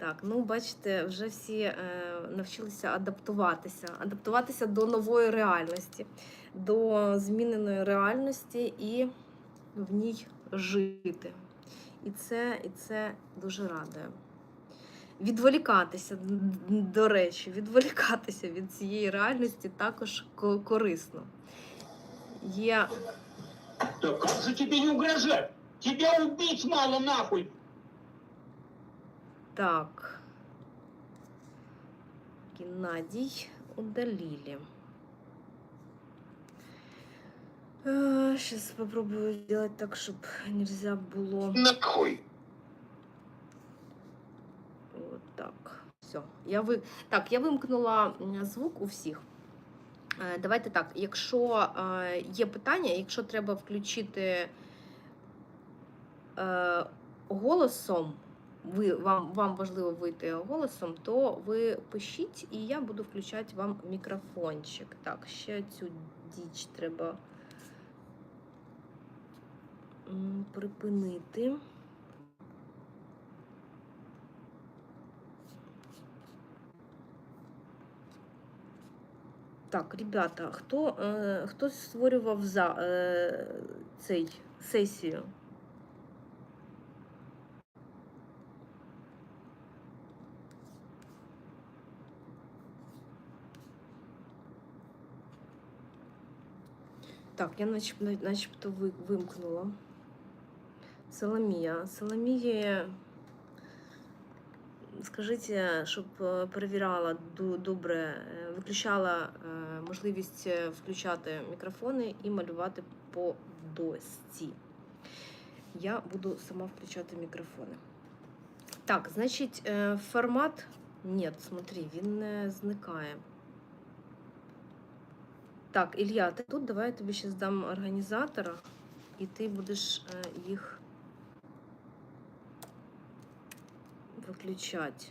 Так, ну бачите, вже всі е, навчилися адаптуватися, адаптуватися до нової реальності, до зміненої реальності і в ній жити. І це, і це дуже радує. Відволікатися, до речі, відволікатися від цієї реальності також корисно. Є Да как же тебе не угрожать? Тебя убить мало нахуй! Так. Геннадий удалили. Сейчас попробую сделать так, чтобы нельзя было Нахуй! вот так. Все. Я ви... Так, я вимкнула звук у всіх. Е, Давайте так, якщо е, є питання, якщо треба включити голосом, ви, вам, вам важливо вийти голосом, то ви пишіть, і я буду включати вам мікрофончик. Так, ще цю діч треба припинити. Так, ребята, хто, е, хто створював за, е, цей сесію? Так, я начеб, начебто ви- вимкнула. Соломія. Соломія, скажіть, щоб е, перевіряла добре, е, виключала е, можливість е, включати мікрофони і малювати по досці. Я буду сама включати мікрофони. Так, значить, е, формат. Ні, смотри, він не зникає. Так, Ілля, ти тут, давай я тобі ще здам організатора, і ти будеш їх виключати.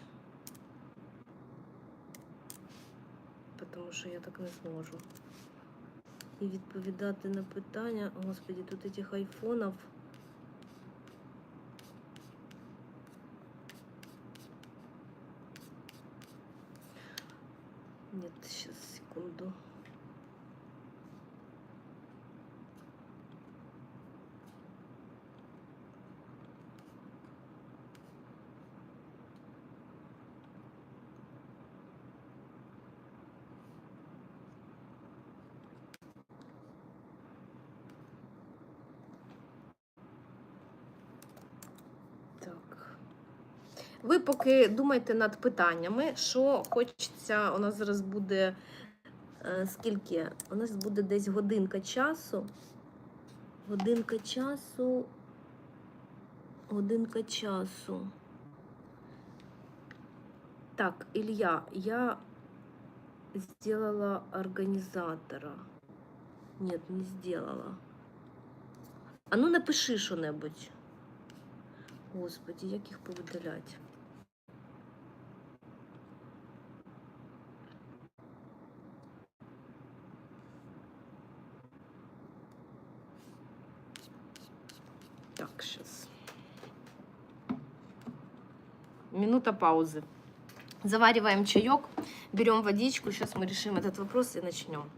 Тому що я так не зможу. І відповідати на питання. Господи, тут этих айфонів. Нет, сейчас, секунду. Так. Ви поки думайте над питаннями, що хочеться. У нас зараз буде е, скільки? У нас буде десь годинка часу. Годинка часу. Годинка часу. Так, Илья, я сделала организатора. Нет, не сделала. А ну напиши що-небудь. Господи, як їх повидалять? Так, сейчас. Минута паузы. Завариваем чаек, берем водичку. Сейчас мы решим этот вопрос и начнем.